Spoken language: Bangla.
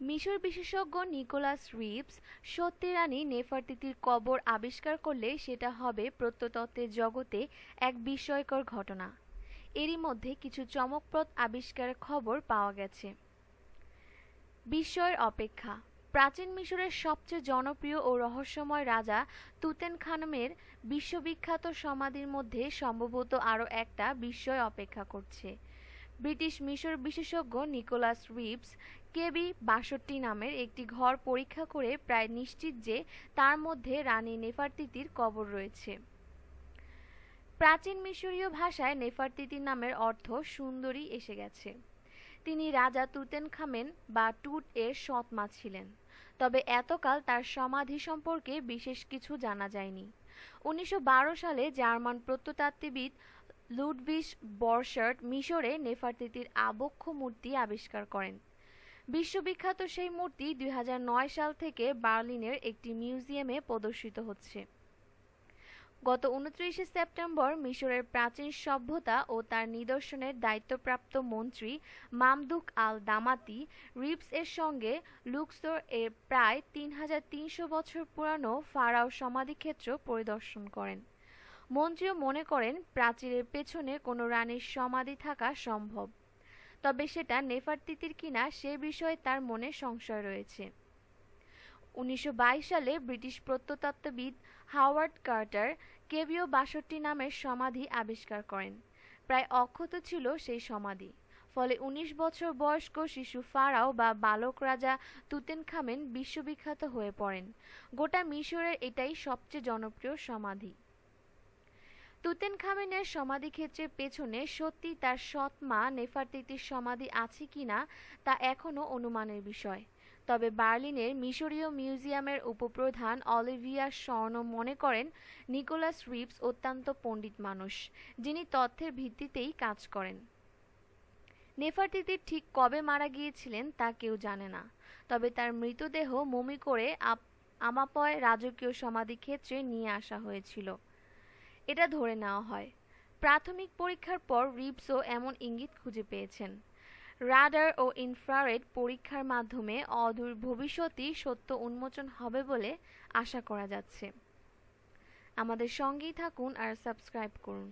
মিশর বিশেষজ্ঞ নিকোলাস রিভস সত্যি রানী নেফারতিতির কবর আবিষ্কার করলে সেটা হবে প্রত্নতত্ত্বের জগতে এক বিস্ময়কর ঘটনা। এরই মধ্যে কিছু চমকপ্রদ আবিষ্কারের খবর পাওয়া গেছে। বিস্ময়ের অপেক্ষা। প্রাচীন মিশরের সবচেয়ে জনপ্রিয় ও রহস্যময় রাজা তুতেন খানমের বিশ্ববিখ্যাত সমাধির মধ্যে সম্ভবত আরও একটা বিস্ময় অপেক্ষা করছে। ব্রিটিশ মিশর বিশেষজ্ঞ নিকোলাস রিভস কেবি বাষট্টি নামের একটি ঘর পরীক্ষা করে প্রায় নিশ্চিত যে তার মধ্যে রানী নেফারতিতির কবর রয়েছে। প্রাচীন মিশরীয় ভাষায় নেফারতিতি নামের অর্থ সুন্দরী এসে গেছে। তিনি রাজা তুতেনখামেন বা টুট এর সৎ মা ছিলেন। তবে এতকাল তার সমাধি সম্পর্কে বিশেষ কিছু জানা যায়নি। উনিশশো বারো সালে জার্মান প্রত্নতাত্ত্বিবিদ লুডভিস বর্শার্ট মিশরে নেফারতিতির আবক্ষ মূর্তি আবিষ্কার করেন। বিশ্ববিখ্যাত সেই মূর্তি দুই হাজার নয় সাল থেকে বার্লিনের একটি মিউজিয়ামে প্রদর্শিত হচ্ছে। গত উনত্রিশে সেপ্টেম্বর মিশরের প্রাচীন সভ্যতা ও তার নিদর্শনের দায়িত্বপ্রাপ্ত মন্ত্রী মামদুক আল দামাতি রিপস এর সঙ্গে লুক্সোর এর প্রায় তিন হাজার তিনশো বছর পুরানো ফারাও সমাধিক্ষেত্র পরিদর্শন করেন। মন্ত্রীও মনে করেন প্রাচীরের পেছনে কোনো রানীর সমাধি থাকা সম্ভব। তবে সেটা নেফারতিতির কিনা সে বিষয়ে তার মনে সংশয় রয়েছে। উনিশশো বাইশ সালে ব্রিটিশ প্রত্নতত্ত্ববিদ হাওয়ার্ড কার্টার কেভিও বাষট্টি নামের সমাধি আবিষ্কার করেন। প্রায় অক্ষত ছিল সেই সমাধি। ফলে ১৯ বছর বয়স্ক শিশু ফারাও বা বালক রাজা তুতেনখামেন বিশ্ববিখ্যাত হয়ে পড়েন। গোটা মিশরের এটাই সবচেয়ে জনপ্রিয় সমাধি। তুতেনখামেনের সমাধিক্ষেত্রের পেছনে সত্যি তার সৎ মা নেফারতিতির সমাধি আছে কিনা তা এখনও অনুমানের বিষয়। তবে বার্লিনের মিশরীয় মিউজিয়ামের উপপ্রধান অলিভিয়া স্বর্ণ মনে করেন, নিকোলাস রিভস অত্যন্ত পণ্ডিত মানুষ, যিনি তথ্যের ভিত্তিতেই কাজ করেন। নেফারতিতির ঠিক কবে মারা গিয়েছিলেন তা কেউ জানে না, তবে তার মৃতদেহ মমি করে আমাপয় রাজকীয় সমাধিক্ষেত্রে নিয়ে আসা হয়েছিল। এটা ধরে নেওয়া হয়। প্রাথমিক পরীক্ষার পর রিপসও এমন ইঙ্গিত খুঁজে পেয়েছেন। রাডার ও ইনফ্রারেড পরীক্ষার মাধ্যমে অদূর ভবিষ্যতেই সত্য উন্মোচন হবে বলে আশা করা যাচ্ছে। আমাদের সঙ্গেই থাকুন আর সাবস্ক্রাইব করুন।